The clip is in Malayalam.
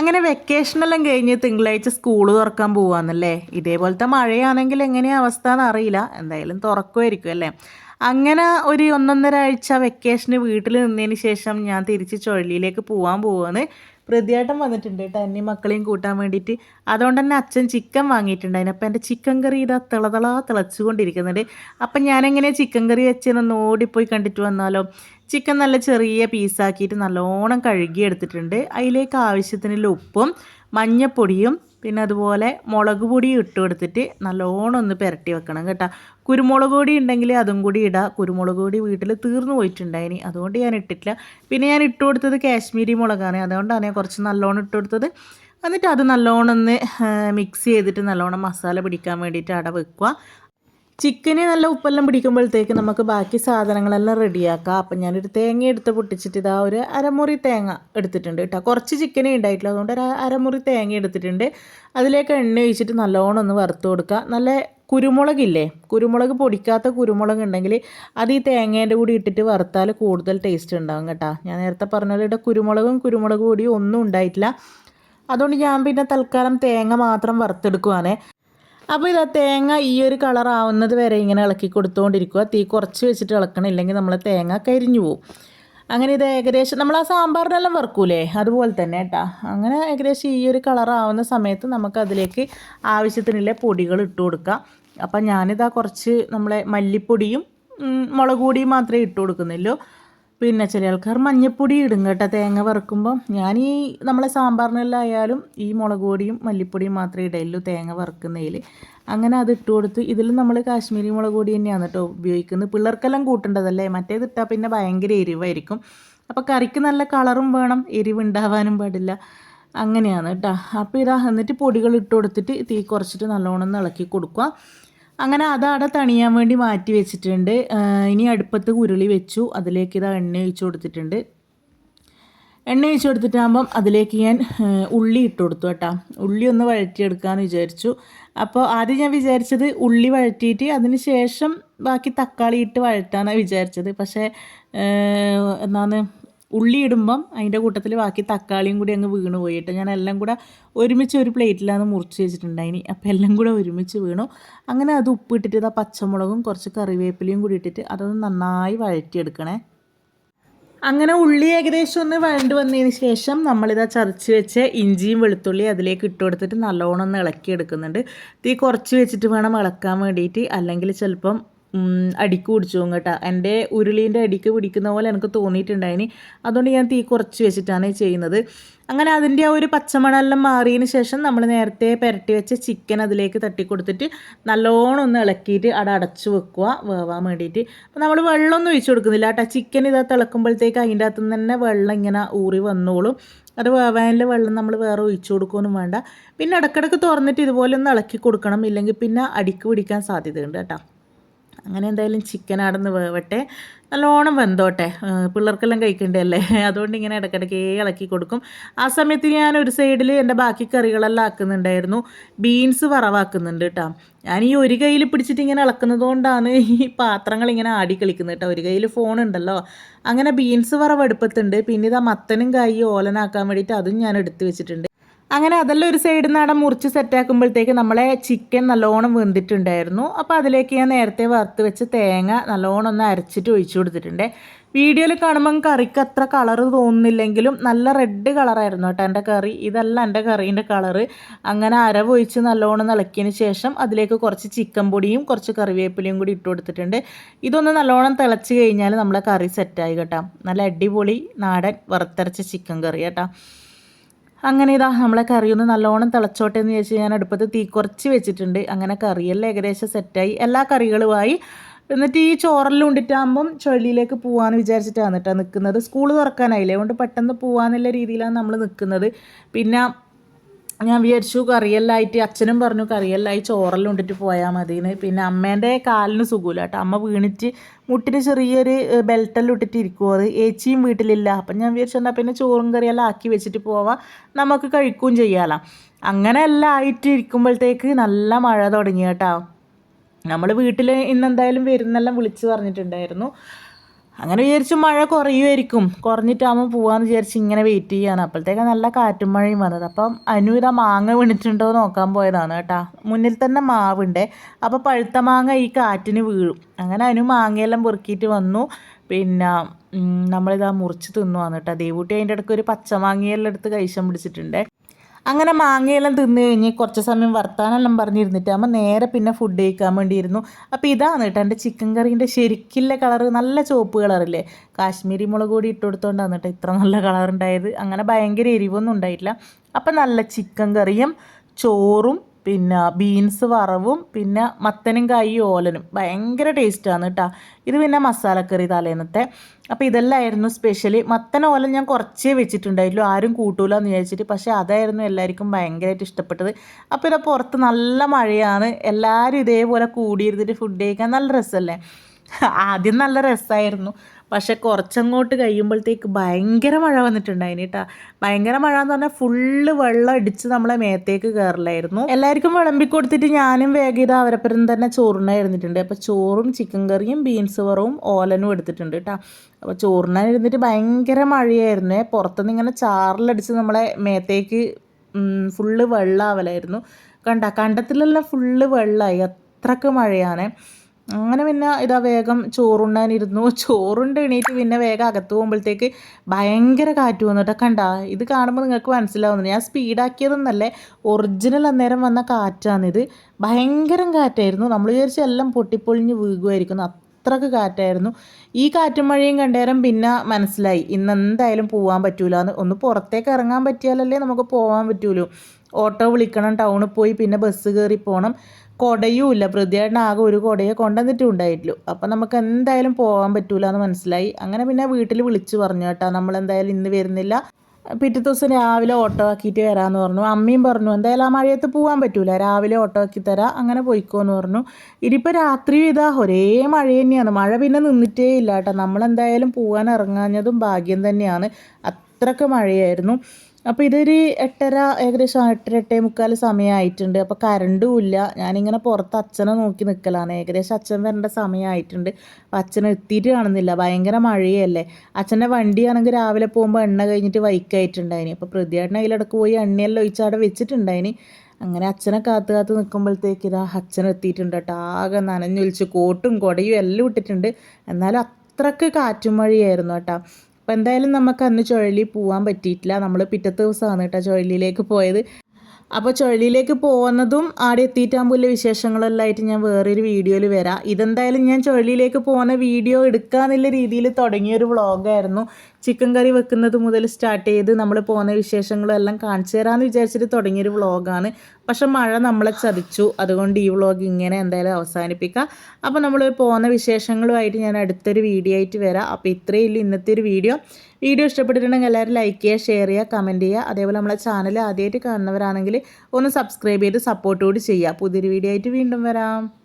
അങ്ങനെ വെക്കേഷൻ വെക്കേഷനെല്ലാം കഴിഞ്ഞ് തിങ്കളാഴ്ച സ്കൂൾ തുറക്കാൻ പോവാന്നല്ലേ? ഇതേപോലത്തെ മഴയാണെങ്കിൽ എങ്ങനെയാ അവസ്ഥ എന്നറിയില്ല എന്തായാലും തുറക്കുമായിരിക്കും അല്ലേ? അങ്ങനെ ഒരു ഒന്നൊന്നര ആഴ്ച വെക്കേഷന് വീട്ടിൽ നിന്നതിന് ശേഷം ഞാൻ തിരിച്ച് ചുഴലിയിലേക്ക് പോകാൻ പോവാണ് പ്രതിയാട്ടം വന്നിട്ടുണ്ട് കേട്ടോ. എന്നെയും മക്കളെയും കൂട്ടാൻ വേണ്ടിയിട്ട്. അതുകൊണ്ട് തന്നെ അച്ഛൻ ചിക്കൻ വാങ്ങിയിട്ടുണ്ട് അപ്പം എന്റെ ചിക്കൻ കറി ഇതാ തിളച്ചു തിളച്ചുകൊണ്ടിരിക്കുന്നുണ്ട്. അപ്പം ഞാനെങ്ങനെ ചിക്കൻ കറി വെച്ചെന്നൊന്ന് ഓടിപ്പോയി കണ്ടിട്ട് വന്നാലോ? ചിക്കൻ നല്ല ചെറിയ പീസാക്കിയിട്ട് നല്ലോണം കഴുകി കഴുകിയെടുത്തിട്ടുണ്ട്. അതിലേക്ക് ആവശ്യത്തിനുള്ള ഉപ്പും മഞ്ഞപ്പൊടിയും പിന്നെ അതുപോലെ മുളക് പൊടി ഇട്ട് കൊടുത്തിട്ട് നല്ലോണം ഒന്ന് പുരട്ടി വെക്കണം കേട്ടോ. കുരുമുളക് പൊടി ഉണ്ടെങ്കിൽ അതും കൂടി ഇടാം. കുരുമുളക് പൊടി വീട്ടിൽ തീർന്നു പോയിട്ടുണ്ടായിനി. അതുകൊണ്ട് ഞാൻ ഇട്ടിട്ടില്ല. പിന്നെ ഞാൻ ഇട്ട് കൊടുത്തത് കാശ്മീരി മുളകാണ്. അതുകൊണ്ടാണ് ഞാൻ കുറച്ച് നല്ലോണം ഇട്ട് കൊടുത്തത്. എന്നിട്ട് അത് നല്ലോണം ഒന്ന് മിക്സ് ചെയ്തിട്ട് നല്ലോണം മസാല പിടിക്കാൻ വേണ്ടിയിട്ട് അവിടെ വെക്കുക. ചിക്കന് നല്ല ഉപ്പെല്ലാം പിടിക്കുമ്പോഴത്തേക്ക് നമുക്ക് ബാക്കി സാധനങ്ങളെല്ലാം റെഡിയാക്കാം. അപ്പം ഞാനൊരു തേങ്ങ എടുത്ത് പൊട്ടിച്ചിട്ട് ഇതാ ഒരു അരമുറി തേങ്ങ എടുത്തിട്ടുണ്ട് കേട്ടോ. കുറച്ച് ചിക്കനേ ഉണ്ടായിട്ടില്ല അതുകൊണ്ട് ഒരു അരമുറി തേങ്ങ എടുത്തിട്ടുണ്ട്. അതിലേക്ക് എണ്ണ ഒഴിച്ചിട്ട് നല്ലോണം ഒന്ന് വറുത്ത് കൊടുക്കുക. നല്ല കുരുമുളകില്ലേ? കുരുമുളക് പൊടിക്കാത്ത കുരുമുളക് ഉണ്ടെങ്കിൽ അത് ഈ തേങ്ങേന്റെ കൂടി ഇട്ടിട്ട് വറുത്താൽ കൂടുതൽ ടേസ്റ്റ് ഉണ്ടാകും കേട്ടോ. ഞാൻ നേരത്തെ പറഞ്ഞ ഇവിടെ കുരുമുളകും കുരുമുളക് പൊടിയും ഒന്നും ഉണ്ടായിട്ടില്ല. അതുകൊണ്ട് ഞാൻ പിന്നെ തൽക്കാലം തേങ്ങ മാത്രം വറുത്തെടുക്കുവാണേ. അപ്പോൾ ഇതാ തേങ്ങ ഈ ഒരു കളർ ആവുന്നത് വരെ ഇങ്ങനെ ഇളക്കി കൊടുത്തുകൊണ്ടിരിക്കുക തീ കുറച്ച് വെച്ചിട്ട് ഇളക്കണം ഇല്ലെങ്കിൽ നമ്മൾ തേങ്ങ കരിഞ്ഞു പോകും അങ്ങനെ ഇത് ഏകദേശം നമ്മൾ ആ സാമ്പാറിനെല്ലാം വറുക്കൂലേ? അതുപോലെ തന്നെ കേട്ടോ. അങ്ങനെ ഏകദേശം ഈ ഒരു കളർ ആവുന്ന സമയത്ത് നമുക്ക് അതിലേക്ക് ആവശ്യത്തിനുള്ള പൊടികൾ ഇട്ട് കൊടുക്കാം. അപ്പം ഞാനിതാ കുറച്ച് നമ്മളെ മല്ലിപ്പൊടിയും മുളക് പൊടിയും മാത്രമേ ഇട്ട് കൊടുക്കുന്നുള്ളൂ. പിന്നെ ചില ആൾക്കാർ മഞ്ഞപ്പൊടി ഇടും കേട്ടോ. തേങ്ങ വറുക്കുമ്പോൾ ഞാൻ ഈ നമ്മളെ സാമ്പാറിനെല്ലായാലും ഈ മുളക് പൊടിയും മല്ലിപ്പൊടിയും മാത്രമേ ഇടയുള്ളൂ തേങ്ങ വറുക്കുന്നതിൽ. അങ്ങനെ അത് ഇട്ട് കൊടുത്ത് ഇതിൽ നമ്മൾ കാശ്മീരി മുളക് പൊടി തന്നെയാണ് കേട്ടോ ഉപയോഗിക്കുന്നത്. പിള്ളേർക്കെല്ലാം കൂട്ടേണ്ടതല്ലേ? മറ്റേത് ഇട്ടാൽ പിന്നെ ഭയങ്കര എരിവായിരിക്കും. അപ്പോൾ കറിക്ക് നല്ല കളറും വേണം. എരിവ് ഉണ്ടാവാനും പാടില്ല. അങ്ങനെയാണ് കേട്ടോ. അപ്പോൾ ഇതാ എന്നിട്ട് പൊടികൾ ഇട്ട് കൊടുത്തിട്ട് തീ കുറച്ചിട്ട് നല്ലോണം ഇളക്കി കൊടുക്കുക. അങ്ങനെ അതവിടെ തണിയാൻ വേണ്ടി മാറ്റി വെച്ചിട്ടുണ്ട്. ഇനി അടുപ്പത്ത് ഉരുളി വെച്ചു. അതിലേക്ക് ഇതാ എണ്ണ ഒഴിച്ചു കൊടുത്തിട്ടുണ്ട്. എണ്ണ ഒഴിച്ചു കൊടുത്തിട്ടാകുമ്പം അതിലേക്ക് ഞാൻ ഉള്ളി ഇട്ട് കൊടുത്തു കേട്ടോ. ഉള്ളി ഒന്ന് വഴറ്റിയെടുക്കാമെന്ന് വിചാരിച്ചു. അപ്പോൾ ആദ്യം ഞാൻ വിചാരിച്ചത് ഉള്ളി വഴറ്റിയിട്ട് അതിന് ശേഷം ബാക്കി തക്കാളി ഇട്ട് വഴറ്റാനാണ് വിചാരിച്ചത്. പക്ഷേ എന്നാന്ന് ഉള്ളി ഇടുമ്പം അതിന്റെ കൂട്ടത്തിൽ ബാക്കി തക്കാളിയും കൂടി അങ്ങ് വീണ് പോയിട്ട് ഞാൻ എല്ലാം കൂടെ ഒരുമിച്ച് ഒരു പ്ലേറ്റിലാണ് മുറിച്ച് വെച്ചിട്ടുണ്ടായിനി അപ്പോൾ എല്ലാം കൂടെ ഒരുമിച്ച് വീണു. അങ്ങനെ അത് ഉപ്പിട്ടിട്ട് ഇതാ പച്ചമുളകും കുറച്ച് കറിവേപ്പിലയും കൂടി ഇട്ടിട്ട് അതൊന്ന് നന്നായി വഴറ്റിയെടുക്കണേ. അങ്ങനെ ഉള്ളി ഏകദേശം ഒന്ന് വഴണ്ട് വന്നതിന് ശേഷം നമ്മളിതാ ചതച്ച് വെച്ച് ഇഞ്ചിയും വെളുത്തുള്ളിയും അതിലേക്ക് ഇട്ട് കൊടുത്തിട്ട് നല്ലോണം ഒന്ന് ഇളക്കി എടുക്കുന്നുണ്ട് തീ കുറച്ച് വെച്ചിട്ട് വേണം ഇളക്കാൻ വേണ്ടിയിട്ട്. അല്ലെങ്കിൽ ചിലപ്പം അടിക്ക് പിടിച്ചു കേട്ടോ. എന്റെ ഉരുളീന്റെ അടിക്ക് പിടിക്കുന്ന പോലെ എനിക്ക് തോന്നിയിട്ടുണ്ടായിന്. അതുകൊണ്ട് ഞാൻ തീ കുറച്ച് വെച്ചിട്ടാണ് ചെയ്യുന്നത്. അങ്ങനെ അതിന്റെ ആ ഒരു പച്ചമണെല്ലാം മാറിയതിന് ശേഷം നമ്മൾ നേരത്തെ പുരട്ടി വെച്ച ചിക്കൻ അതിലേക്ക് തട്ടിക്കൊടുത്തിട്ട് നല്ലോണം ഒന്ന് ഇളക്കിയിട്ട് അവിടെ അടച്ചു വെക്കുക വേവാൻ വേണ്ടിയിട്ട്. അപ്പോൾ നമ്മൾ വെള്ളമൊന്നും ഒഴിച്ചു കൊടുക്കുന്നില്ല കേട്ടോ. ചിക്കൻ ഇതാ തിളക്കുമ്പോഴത്തേക്ക് അതിന്റെ അകത്തു നിന്ന് തന്നെ വെള്ളം ഇങ്ങനെ ഊറി വന്നോളും. അത് വേവാനിലെ വെള്ളം നമ്മൾ വേറെ ഒഴിച്ചു കൊടുക്കുകയൊന്നും വേണ്ട. പിന്നെ ഇടക്കിടക്ക് തുറന്നിട്ട് ഇതുപോലെ ഒന്ന് ഇളക്കി കൊടുക്കണം. ഇല്ലെങ്കിൽ പിന്നെ അടിക്ക് പിടിക്കാൻ സാധ്യതയുണ്ട് കേട്ടോ. അങ്ങനെ എന്തായാലും ചിക്കൻ ആടെന്ന് വേവട്ടെ നല്ലോണം വെന്തോട്ടെ. പിള്ളേർക്കെല്ലാം കഴിക്കണ്ടല്ലേ? അതുകൊണ്ട് ഇങ്ങനെ ഇടയ്ക്കിടയ്ക്ക് ഇളക്കി കൊടുക്കും. ആ സമയത്ത് ഞാൻ ഒരു സൈഡിൽ എന്റെ ബാക്കി കറികളെല്ലാം ആക്കുന്നുണ്ടായിരുന്നു. ബീൻസ് വറവാക്കുന്നുണ്ട് കേട്ടോ ഞാൻ ഈ ഒരു കയ്യിൽ പിടിച്ചിട്ട് ഇങ്ങനെ ഇളക്കുന്നത് കൊണ്ടാണ് ഈ പാത്രങ്ങൾ ഇങ്ങനെ ആടി കളിക്കുന്നത് കേട്ടോ ഒരു കയ്യിൽ ഫോൺ ഉണ്ടല്ലോ. അങ്ങനെ ബീൻസ് വറവ് അടുപ്പത്തുണ്ട് പിന്നെ ഇതാ മത്തനും കായി ഓലനാക്കാൻ വേണ്ടിയിട്ട് അതും ഞാൻ എടുത്തു വെച്ചിട്ടുണ്ട്. അങ്ങനെ അതെല്ലാം ഒരു സൈഡിൽ നിന്ന് അവിടെ മുറിച്ച് സെറ്റാക്കുമ്പോഴത്തേക്ക് നമ്മളെ ചിക്കൻ നല്ലോണം വെന്തിട്ടുണ്ടായിരുന്നു. അപ്പോൾ അതിലേക്ക് ഞാൻ നേരത്തെ വറുത്ത് വെച്ച് തേങ്ങ നല്ലോണം ഒന്ന് അരച്ചിട്ട് ഒഴിച്ചു കൊടുത്തിട്ടുണ്ട്. വീഡിയോയിൽ കാണുമ്പം കറിക്ക് അത്ര കളറ് തോന്നുന്നില്ലെങ്കിലും നല്ല റെഡ് കളറായിരുന്നു കേട്ടോ എന്റെ കറി. ഇതല്ല എന്റെ കറീന്റെ കളറ് അങ്ങനെ അരവൊഴിച്ച് നല്ലോണം ഇളക്കിയതിന് ശേഷം അതിലേക്ക് കുറച്ച് ചിക്കൻ പൊടിയും കുറച്ച് കറിവേപ്പിലയും കൂടി ഇട്ട് കൊടുത്തിട്ടുണ്ട്. ഇതൊന്ന് നല്ലോണം തിളച്ച് കഴിഞ്ഞാൽ നമ്മളെ കറി സെറ്റായി കേട്ടോ. നല്ല അടിപൊളി നാടൻ വറുത്തരച്ച ചിക്കൻ കറി കേട്ടോ. അങ്ങനെ ഇതാ നമ്മളെ കറിയൊന്ന് നല്ലോണം തിളച്ചോട്ടെ എന്ന് ചോദിച്ചാൽ ഞാൻ അടുപ്പത്ത് തീ കുറച്ച് വെച്ചിട്ടുണ്ട്. അങ്ങനെ കറിയെല്ലാം ഏകദേശം സെറ്റായി. എല്ലാ കറികളുമായി എന്നിട്ട് ഈ ചോറെല്ലാം ഉണ്ടിട്ടാകുമ്പം ചുഴലിയിലേക്ക് പോകാമെന്ന് വിചാരിച്ചിട്ടാണ് കേട്ടോ നിൽക്കുന്നത് സ്കൂൾ തുറക്കാനായില്ലേ? അതുകൊണ്ട് പെട്ടെന്ന് പോകാമെന്നുള്ള രീതിയിലാണ് നമ്മൾ നിൽക്കുന്നത് പിന്നെ ഞാൻ വിചാരിച്ചു കറിയെല്ലായിട്ട് അച്ഛനും പറഞ്ഞു കറിയെല്ലായി ചോറെല്ലാം ഉണ്ടിട്ട് പോയാൽ മതിയെന്ന് പിന്നെ അമ്മേന്റെ കാലിന് സുഖമില്ല കേട്ടോ അമ്മ വീണിട്ട് മുട്ടിന് ചെറിയൊരു ബെൽറ്റെല്ലാം ഇട്ടിട്ട് ഇരിക്കുമോ അത്? ഏച്ചിയും വീട്ടിലില്ല. അപ്പം ഞാൻ വിചാരിച്ചു എന്നാൽ പിന്നെ ചോറും കറിയെല്ലാം ആക്കി വെച്ചിട്ട് പോവാം. നമുക്ക് കഴിക്കുകയും ചെയ്യാമല്ലോ അങ്ങനെ എല്ലാം ആയിട്ട് ഇരിക്കുമ്പോഴത്തേക്ക് നല്ല മഴ തുടങ്ങി കേട്ടോ. നമ്മൾ വീട്ടിൽ ഇന്നെന്തായാലും വരുന്നെല്ലാം വിളിച്ച് പറഞ്ഞിട്ടുണ്ടായിരുന്നു. അങ്ങനെ വിചാരിച്ചു മഴ കുറയുമായിരിക്കും കുറഞ്ഞിട്ടാകുമ്പോൾ പോവാന്ന് വിചാരിച്ച് ഇങ്ങനെ വെയിറ്റ് ചെയ്യാണ്. അപ്പോഴത്തേക്ക് നല്ല കാറ്റും മഴയും വന്നത്. അപ്പം അനു ഇതാ മാങ്ങ വീണിട്ടുണ്ടോ നോക്കാൻ പോയതാണ് കേട്ടാ. മുന്നിൽ തന്നെ മാവുണ്ട്. അപ്പോൾ പഴുത്ത മാങ്ങ ഈ കാറ്റിന് വീഴും. അങ്ങനെ അനു മാങ്ങയെല്ലാം പെറുക്കിയിട്ട് വന്നു. പിന്നെ നമ്മളിതാ മുറിച്ച് തിന്നു കേട്ടോ. ദേവൂട്ടി അതിന്റെ ഇടയ്ക്ക് ഒരു പച്ചമാങ്ങയെല്ലാം എടുത്ത് കൈശം പിടിച്ചിട്ടുണ്ട്. അങ്ങനെ മാങ്ങയെല്ലാം തിന്ന് കഴിഞ്ഞ് കുറച്ച് സമയം വർത്താനെല്ലാം പറഞ്ഞിരുന്നിട്ട് അമ്മ നേരെ പിന്നെ ഫുഡ് കഴിക്കാൻ വേണ്ടിയിരുന്നു. അപ്പോൾ ഇതാണ് കേട്ടോ എന്റെ ചിക്കൻ കറീന്റെ ശരിക്കുള്ള കളറ് നല്ല ചുവപ്പ് കളറില്ലേ കാശ്മീരി മുളക് കൂടി ഇട്ട് കൊടുത്തോണ്ടാണ് കേട്ടോ ഇത്ര നല്ല കളർ ഉണ്ടായത് അങ്ങനെ ഭയങ്കര എരിവൊന്നും ഉണ്ടായിട്ടില്ല. അപ്പം നല്ല ചിക്കൻ കറിയും ചോറും പിന്നെ ബീൻസ് വറവും പിന്നെ മത്തനും കായി ഓലനും. ഭയങ്കര ടേസ്റ്റാണ് കേട്ടോ ഇത് പിന്നെ മസാലക്കറി തലേന്നത്തെ. അപ്പോൾ ഇതെല്ലാമായിരുന്നു സ്പെഷ്യലി മത്തൻ ഓല ഞാൻ കുറച്ചേ വെച്ചിട്ടുണ്ടായിട്ടുള്ളൂ. ആരും കൂട്ടൂല എന്ന് വിചാരിച്ചിട്ട്. പക്ഷേ അതായിരുന്നു എല്ലാവർക്കും ഭയങ്കരമായിട്ട് ഇഷ്ടപ്പെട്ടത്. അപ്പോൾ ഇതാ പുറത്ത് നല്ല മഴയാണ്. എല്ലാവരും ഇതേപോലെ കൂടിയിരുന്നിട്ട് ഫുഡ് കഴിക്കാൻ നല്ല രസമല്ലേ ആദ്യം നല്ല രസമായിരുന്നു പക്ഷെ കുറച്ചങ്ങോട്ട് കഴിയുമ്പോഴത്തേക്ക് ഭയങ്കര മഴ വന്നിട്ടുണ്ടായിന് കേട്ടോ ഭയങ്കര മഴ എന്ന് പറഞ്ഞാൽ ഫുള്ള് വെള്ളം അടിച്ച് നമ്മളെ മേത്തേക്ക് കയറില്ലായിരുന്നു എല്ലാവർക്കും വിളമ്പി കൊടുത്തിട്ട് ഞാനും വേഗം ഇത് അവരപ്പുറം തന്നെ ചോറിനായിരുന്നിട്ടുണ്ട് അപ്പോൾ ചോറും ചിക്കൻ കറിയും ബീൻസ് വറവും ഓലനും എടുത്തിട്ടുണ്ട് കേട്ടോ അപ്പോൾ ചോറിനായിരുന്നിട്ട് ഭയങ്കര മഴയായിരുന്നു. പുറത്തുനിന്ന് ഇങ്ങനെ ചാറിലടിച്ച് നമ്മളെ മേത്തേക്ക് ഫുള്ള് വെള്ളമാവലായിരുന്നു കണ്ട കണ്ടത്തിലെല്ലാം ഫുള്ള് വെള്ളമായി അത്രയ്ക്ക് മഴയാണ്. അങ്ങനെ പിന്നെ ഇതാ വേഗം ചോറുണ്ണാനിരുന്നു. ചോറുണ്ട് എണീറ്റ് പിന്നെ വേഗം അകത്ത് പോകുമ്പോഴത്തേക്ക് ഭയങ്കര കാറ്റ് വന്നിട്ട് കണ്ട ഇത് കാണുമ്പോൾ നിങ്ങൾക്ക് മനസ്സിലാവുന്നു. ഞാൻ സ്പീഡാക്കിയതൊന്നല്ലേ ഒറിജിനൽ അന്നേരം വന്ന കാറ്റാണിത് ഭയങ്കരം കാറ്റായിരുന്നു. നമ്മൾ വിചാരിച്ച എല്ലാം പൊട്ടിപ്പൊളിഞ്ഞ് വീകുമായിരിക്കുന്നു. അത്രയ്ക്ക് കാറ്റായിരുന്നു. ഈ കാറ്റും മഴയും കണ്ടേരം പിന്നെ മനസ്സിലായി. ഇന്ന് എന്തായാലും പോകാൻ പറ്റൂല എന്ന് ഒന്ന് പുറത്തേക്ക് ഇറങ്ങാൻ പറ്റിയാലല്ലേ നമുക്ക് പോകാൻ പറ്റൂലൂ. ഓട്ടോ വിളിക്കണം ടൗണിൽ പോയി പിന്നെ ബസ് കയറി പോകണം കൊടയും ഇല്ല പ്രതിയായിട്ട് ആകെ ഒരു കൊടയെ കൊണ്ടുവന്നിട്ടും ഉണ്ടായിട്ടുള്ളൂ അപ്പം നമുക്ക് എന്തായാലും പോകാൻ പറ്റൂല എന്ന് മനസ്സിലായി. അങ്ങനെ പിന്നെ വീട്ടിൽ വിളിച്ചു പറഞ്ഞു കേട്ടോ. നമ്മൾ എന്തായാലും ഇന്ന് വരുന്നില്ല. പിറ്റേ ദിവസം രാവിലെ ഓട്ടോ ആക്കിയിട്ട് വരാമെന്ന് പറഞ്ഞു. അമ്മയും പറഞ്ഞു എന്തായാലും ആ മഴയത്ത് പോകാൻ പറ്റൂല. രാവിലെ ഓട്ടോ ആക്കി തരാം. അങ്ങനെ പോയിക്കോന്ന് പറഞ്ഞു. ഇനിയിപ്പോൾ രാത്രി ഇതാ. ഒരേ മഴ തന്നെയാണ്. മഴ പിന്നെ നിന്നിട്ടേ ഇല്ല കേട്ടോ. നമ്മളെന്തായാലും പോകാൻ ഇറങ്ങാഞ്ഞതും ഭാഗ്യം തന്നെയാണ്. അത്രയ്ക്ക് മഴയായിരുന്നു. അപ്പോൾ ഇതൊരു എട്ടര ഏകദേശം എട്ടര എട്ടേ മുക്കാൽ സമയമായിട്ടുണ്ട് അപ്പോൾ കറണ്ടും ഇല്ല. ഞാനിങ്ങനെ പുറത്ത് അച്ഛനെ നോക്കി നിൽക്കലാണ് ഏകദേശം അച്ഛൻ വരേണ്ട സമയമായിട്ടുണ്ട് അപ്പോൾ അച്ഛൻ എത്തിയിട്ട് കാണുന്നില്ല. ഭയങ്കര മഴയല്ലേ. അച്ഛന്റെ വണ്ടിയാണെങ്കിൽ രാവിലെ പോകുമ്പോൾ എണ്ണ കഴിഞ്ഞിട്ട് വൈക്കായിട്ടുണ്ടായിനി. അപ്പോൾ പ്രതിയേട്ടൻ അതിലിടക്ക് പോയി എണ്ണയെല്ലാം ഒഴിച്ച് അവിടെ വെച്ചിട്ടുണ്ടായിനി. അങ്ങനെ അച്ഛനെ കാത്തു കാത്ത് നിൽക്കുമ്പോഴത്തേക്ക് ഇതാ അച്ഛൻ എത്തിയിട്ടുണ്ട് കേട്ടോ. ആകെ നനഞ്ഞൊലിച്ച് കോട്ടും കൊടയും എല്ലാം ഇട്ടിട്ടുണ്ട്. എന്നാലും അത്രയ്ക്ക് കാറ്റും മഴയായിരുന്നു കേട്ടോ. അപ്പോൾ എന്തായാലും നമുക്ക് അന്ന് ചുഴലി പോകാൻ പറ്റിയിട്ടില്ല. നമ്മൾ പിറ്റത്തെ ദിവസമാണ് കേട്ടോ ചുഴലിയിലേക്ക് പോയത്. അപ്പോൾ ചുഴലിയിലേക്ക് പോകുന്നതും ആടെ എത്തിയിട്ടാകുമ്പോൾ വിശേഷങ്ങളെല്ലാം ആയിട്ട് ഞാൻ വേറൊരു വീഡിയോയിൽ വരാം. ഇതെന്തായാലും ഞാൻ ചുഴലിയിലേക്ക് പോകുന്ന വീഡിയോ എടുക്കാന്നുള്ള രീതിയിൽ തുടങ്ങിയൊരു വ്ളോഗായിരുന്നു. ചിക്കൻ കറി വെക്കുന്നത് മുതൽ സ്റ്റാർട്ട് ചെയ്ത് നമ്മൾ പോകുന്ന വിശേഷങ്ങളും എല്ലാം കാണിച്ചു തരാമെന്ന് വിചാരിച്ചിട്ട് തുടങ്ങിയൊരു വ്ളോഗാണ്. പക്ഷെ മഴ നമ്മളെ ചതിച്ചു. അതുകൊണ്ട് ഈ വ്ളോഗ് ഇങ്ങനെ എന്തായാലും അവസാനിപ്പിക്കാം. അപ്പോൾ നമ്മൾ പോകുന്ന വിശേഷങ്ങളുമായിട്ട് ഞാൻ അടുത്തൊരു വീഡിയോ ആയിട്ട് വരാം. അപ്പോൾ ഇത്രയേ ഉള്ളൂ ഇന്നത്തെ ഒരു വീഡിയോ. വീഡിയോ ഇഷ്ടപ്പെട്ടിട്ടുണ്ടെങ്കിൽ എല്ലാവരും ലൈക്ക് ചെയ്യുക ഷെയർ ചെയ്യുക കമന്റ് ചെയ്യുക. അതേപോലെ നമ്മളെ ചാനൽ ആദ്യമായിട്ട് കാണുന്നവരാണെങ്കിൽ ഒന്ന് സബ്സ്ക്രൈബ് ചെയ്ത് സപ്പോർട്ട് കൂടി ചെയ്യുക. പുതിയൊരു വീഡിയോ ആയിട്ട് വീണ്ടും വരാം.